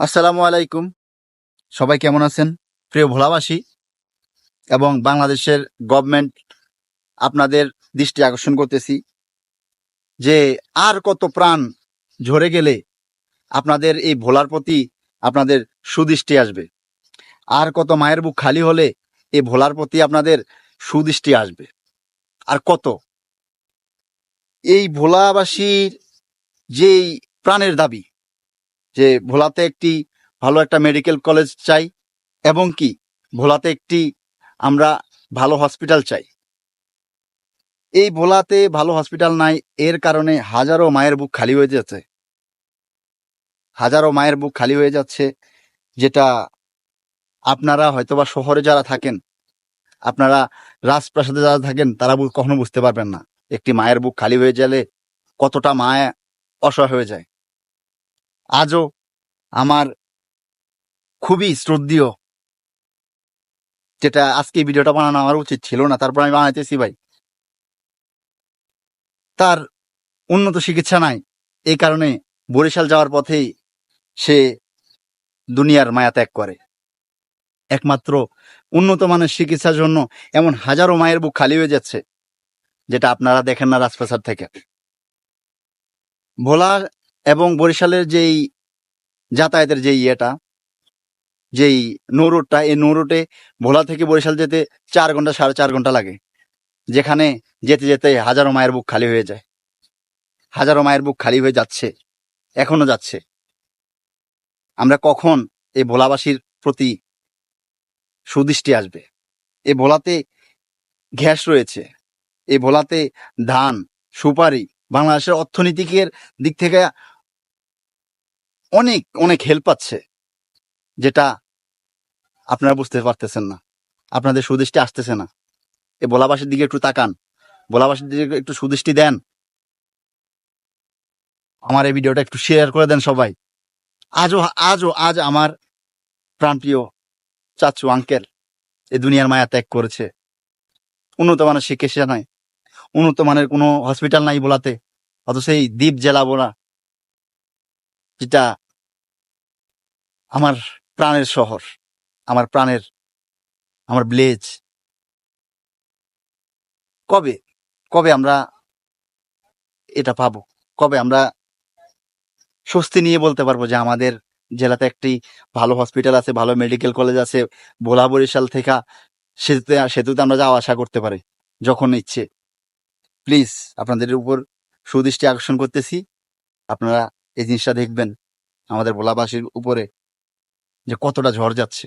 আসসালামু আলাইকুম। সবাই কেমন আছেন? প্রিয় ভোলাবাসী, এবং বাংলাদেশের গভর্নমেন্ট আপনাদের দৃষ্টি আকর্ষণ করতেছি যে আর কত প্রাণ ঝরে গেলে আপনাদের এই ভোলার প্রতি আপনাদের সুদৃষ্টি আসবে। আর কত মায়ের বুক খালি হলে এই ভোলার প্রতি আপনাদের সুদৃষ্টি আসবে। আর কত? এই ভোলাবাসীর যেই প্রাণের দাবি যে ভোলাতে একটি ভালো একটা মেডিকেল কলেজ চাই এবং কি ভোলাতে একটি আমরা ভালো হসপিটাল চাই। এই ভোলাতে ভালো হসপিটাল নাই, এর কারণে হাজারো মায়ের বুক খালি হয়ে যাচ্ছে। হাজারো মায়ের বুক খালি হয়ে যাচ্ছে, যেটা আপনারা হয়তোবা শহরে যারা থাকেন, আপনারা রাজপ্রাসাদে যারা থাকেন, তারা কখনো বুঝতে পারবেন না। একটি মায়ের বুক খালি হয়ে গেলে কতটা মায়া অসহায় হয়ে যায়। আজও আমার খুবই শ্রদ্ধীয় যেটা আজকে ভিডিওটা বানানো আমার উচিত ছিল না, তারপর আমি বানাইতেছি ভাই। তার উন্নত চিকিৎসা নাই, এই কারণে বরিশাল যাওয়ার পথেই সে দুনিয়ার মায়া ত্যাগ করে। একমাত্র উন্নত মানের চিকিৎসার জন্য এমন হাজারো মায়ের বুক খালি হয়ে যাচ্ছে, যেটা আপনারা দেখেন না রাজপ্রাসাদ থেকে। ভোলা এবং বরিশালের যেই যাতায়াতের যে ইয়েটা, যেই নৌ রোডটা এই নৌ রোডে ভোলা থেকে বরিশাল যেতে চার ঘণ্টা, সাড়ে চার ঘণ্টা লাগে। যেখানে যেতে যেতে হাজারো মায়ের বুক খালি হয়ে যায়। হাজারো মায়ের বুক খালি হয়ে যাচ্ছে, এখনও যাচ্ছে। আমরা কখন এই ভোলাবাসীর প্রতি সুদৃষ্টি আসবে? এই ভোলাতে গ্যাস রয়েছে, এই ভোলাতে ধান, সুপারি বাংলাদেশের অর্থনীতিকের দিক থেকে অনেক অনেক হেল্প পাচ্ছে, যেটা আপনারা বুঝতে পারতেছেন না। আপনাদের সুদৃষ্টি আসতেছে না। এ ভোলাবাসীর দিকে একটু তাকান। ভোলাবাসীর দিকে একটু সুদৃষ্টি দেন। আমার এই ভিডিওটা একটু শেয়ার করে দেন সবাই। আজও আজও, আজ আমার প্রাণপ্রিয় চাচু আঙ্কেল এই দুনিয়ার মায়া ত্যাগ করেছে। উন্নত মানের চিকিৎসা নাই। উন্নত মানের কোনো হসপিটাল নাই বলাতে। অথচ এই দ্বীপ জেলা বলা যেটা আমার প্রাণের শহর, আমার প্রাণের, আমার ব্লেজ কবে কবে আমরা এটা পাবো? কবে আমরা স্বস্তি নিয়ে বলতে পারব যে আমাদের জেলাতে একটি ভালো হসপিটাল আছে, ভালো মেডিকেল কলেজ আছে, ভোলা বরিশাল থেকে সেতুতে সেতুতে আমরা যাওয়া আশা করতে পারি, যখন ইচ্ছে। প্লিজ আপনাদের উপর সুদৃষ্টি আকর্ষণ করতেছি। আপনারা এই জিনিসটা দেখবেন আমাদের ভোলাবাসীর উপরে যে কতটা ঝড় যাচ্ছে।